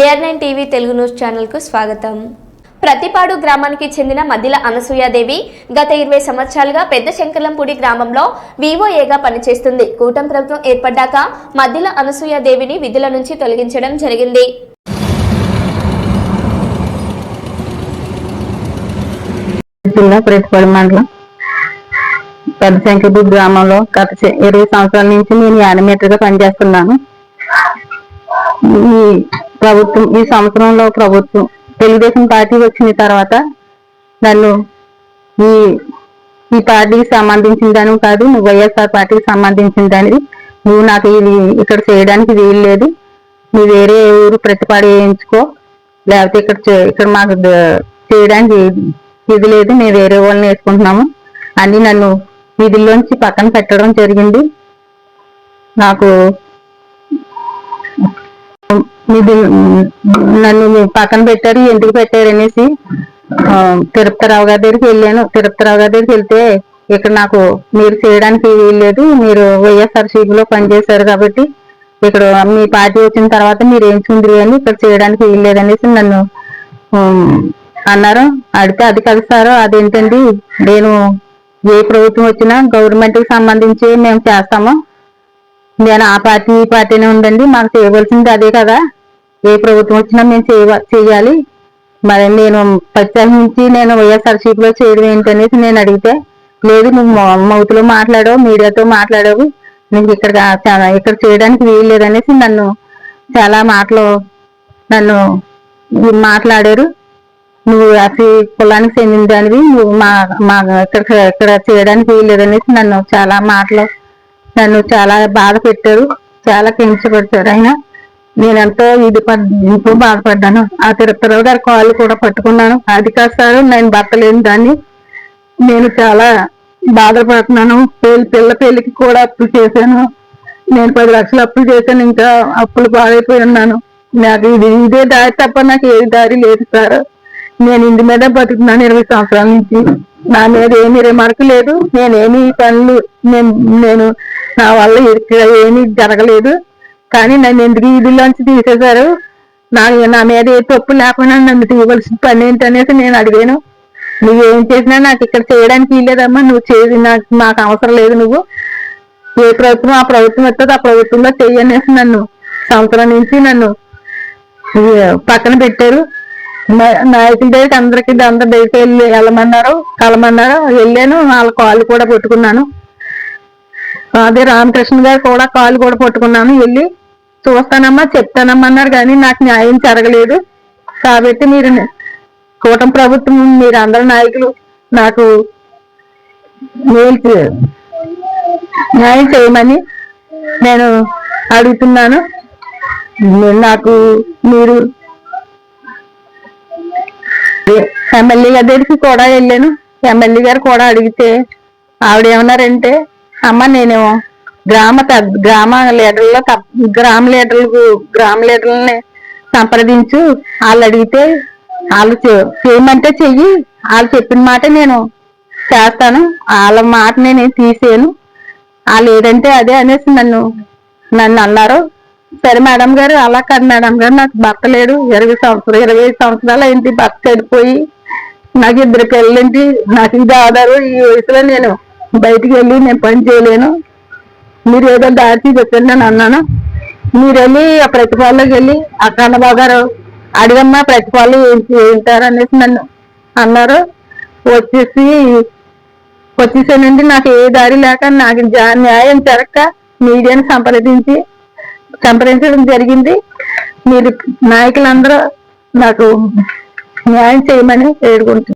BR nine TV Telugu news ఛానల్కు స్వాగతం. ప్రతిపాడు గ్రామానికి చెందిన మద్దిల అనసూయాదేవి గత ఇరవై సంవత్సరాలుగా పెద్ద శంకర్లంపూడి గ్రామంలో వివోఏగా పనిచేస్తుంది. కూటమి ప్రభుత్వం ఏర్పడ్డాక మద్దిల అనసూయాదేవిని విధుల నుంచి తొలగించడం జరిగింది. జిల్లా మండలం పెద్ద శంకరపూర్ గ్రామంలో గత ఇరవై సంవత్సరాల నుంచి నేను యానిమేటర్గా పనిచేస్తున్నాను. ప్రభుత్వం ఈ సంవత్సరంలో ప్రభుత్వం తెలుగుదేశం పార్టీ వచ్చిన తర్వాత నన్ను ఈ ఈ పార్టీకి సంబంధించిన దాని కాదు నువ్వు వైఎస్ఆర్ పార్టీకి సంబంధించిన దానివి. నువ్వు నాకు ఇది ఇక్కడ చేయడానికి వీలు లేదు. నువ్వు వేరే ఊరు ప్రతిపాడు వేయించుకో లేకపోతే ఇక్కడ ఇక్కడ మాకు చేయడానికి ఇది లేదు. మేము వేరే వాళ్ళని వేసుకుంటున్నాము. అని నన్ను విధుల్లోంచి పక్కన పెట్టడం జరిగింది. నాకు ఇది నన్ను పక్కన పెట్టారు ఎందుకు పెట్టారు అనేసి తిరుపతిరావు గారి దగ్గరికి వెళ్ళాను. తిరుపతిరావు గారి దగ్గరికి వెళ్తే ఇక్కడ నాకు మీరు చేయడానికి వీల్లేదు మీరు వైఎస్ఆర్లో పనిచేశారు కాబట్టి ఇక్కడ మీ పార్టీ వచ్చిన తర్వాత మీరు ఏం చూద్దరు అని ఇక్కడ చేయడానికి వీల్లేదు అనేసి నన్ను అన్నారు. అడిగితే అది కాదు సార్ అదేంటండి? నేను ఏ ప్రభుత్వం వచ్చినా గవర్నమెంట్కి సంబంధించి మేము చేస్తాము. నేను ఆ పార్టీ ఈ పార్టీనే ఉందండి మాకు చేయవలసింది అదే కదా. ఏ ప్రభుత్వం వచ్చినా మేము చేయాలి. మరి నేను ప్రత్యేకించి నేను వైఎస్ఆర్సీపీలో చేయడం ఏంటనేసి నేను అడిగితే లేదు నువ్వు మౌతులో మాట్లాడావు మీడియాతో మాట్లాడవు నీకు ఇక్కడ చాలా ఇక్కడ చేయడానికి వీలు లేదనేసి నన్ను చాలా మాటలు నన్ను మాట్లాడారు. నువ్వు అసలు కులానికి చెందిన దానివి నువ్వు మా మా ఇక్కడ ఇక్కడ చేయడానికి వీలు లేదనేసి నన్ను చాలా మాటలు నన్ను చాలా బాధ పెట్టారు చాలా కించపడతారు ఆయన నేను ఎంతో ఇది ఎంతో బాధపడ్డాను ఆ తిరుపతిరావు గారి కాళ్ళు కూడా పట్టుకున్నాను. అది కాస్తారు నేను భర్త లేని దాన్ని. నేను చాలా బాధపడుతున్నాను. పెళ్ళి పిల్ల పెళ్ళికి కూడా అప్పులు చేశాను. నేను పది లక్షలు అప్పులు చేశాను. ఇంకా అప్పులు బాధైపోయి ఉన్నాను. నాకు ఇది ఇదే దారి తప్ప నాకు ఏ దారి లేదు సార్. నేను ఇంటి మీద బతుకుతున్నాను ఇరవై సంవత్సరాల నుంచి. నా మీద ఏమి రిమార్క్ లేదు. నేనేమి పనులు నేను నేను నా వల్ల ఏమీ జరగలేదు. కానీ నన్ను ఎందుకు ఇదిలోంచి తీసేశారు? నా నా మీద ఏ తప్పు లేకుండా నన్ను తీయవలసిన పని ఏంటనేసి నేను అడిగాను. నువ్వు ఏం చేసినా నాకు ఇక్కడ చేయడానికి వీలేదమ్మా నువ్వు చేసి నాకు మాకు అవసరం లేదు నువ్వు. ఏ ప్రభుత్వం ఆ ప్రభుత్వం వస్తుంది ఆ ప్రభుత్వంలో చెయ్యనేసి నన్ను సంవత్సరం నుంచి నన్ను పక్కన పెట్టారు. నాయకుల దగ్గరికి అందరికి అందరి దగ్గరికి వెళ్ళి వెళ్ళమన్నారు కలమన్నారు. వెళ్ళాను వాళ్ళ కాళ్ళు కూడా పట్టుకున్నాను. అదే రామకృష్ణ గారు కూడా కాళ్ళు కూడా పట్టుకున్నాను. వెళ్ళి చూస్తానమ్మా చెప్తానమ్మా అన్నారు కానీ నాకు న్యాయం జరగలేదు. కాబట్టి మీరు కూటమి ప్రభుత్వం మీరు అందరు నాయకులు నాకు మేలు న్యాయం చేయమని నేను అడుగుతున్నాను. నాకు మీరు ఎమ్మెల్యే గారి దగ్గరికి కూడా వెళ్ళాను. ఎమ్మెల్యే గారు కూడా అడిగితే ఆవిడ ఏమన్నారంటే అమ్మ నేను గ్రామ గ్రామ లీడర్లో తప్ప- గ్రామ లీడర్లకు గ్రామ లీడర్లని సంప్రదించు. వాళ్ళు అడిగితే వాళ్ళు చేయమంటే చెయ్యి. వాళ్ళు చెప్పిన మాట నేను చేస్తాను. వాళ్ళ మాట నేను తీసేను వాళ్ళు ఏదంటే అదే అనేసి నన్ను నన్ను అన్నారు. సరే మేడం గారు అలా కాదు మేడం గారు నాకు భర్త లేడు. ఇరవై సంవత్సరాలు ఇరవై ఐదు సంవత్సరాలు ఏంటి భర్త చెడిపోయి నాకు ఇద్దరు పిల్లలేంటి నాకు ఇది ఆధారు. ఈ వయసులో నేను బయటికి వెళ్ళి నేను పని చేయలేను. మీరు ఏదో దాచి చెప్పండి అని అన్నాను. మీరు వెళ్ళి ఆ ప్రతిపాలలోకి వెళ్ళి ఆ కన్నబాబు గారు అడిగమ్మా ప్రతిపాలు ఏంటారు అనేసి నన్ను అన్నారు. వచ్చేసి వచ్చేసానండి. నాకు ఏ దారి లేక నాకు న్యాయం జరగక మీడియాని సంప్రదించి సంప్రదించడం జరిగింది. మీరు నాయకులందరూ నాకు న్యాయం చేయమని వేడుకుంటున్నాను.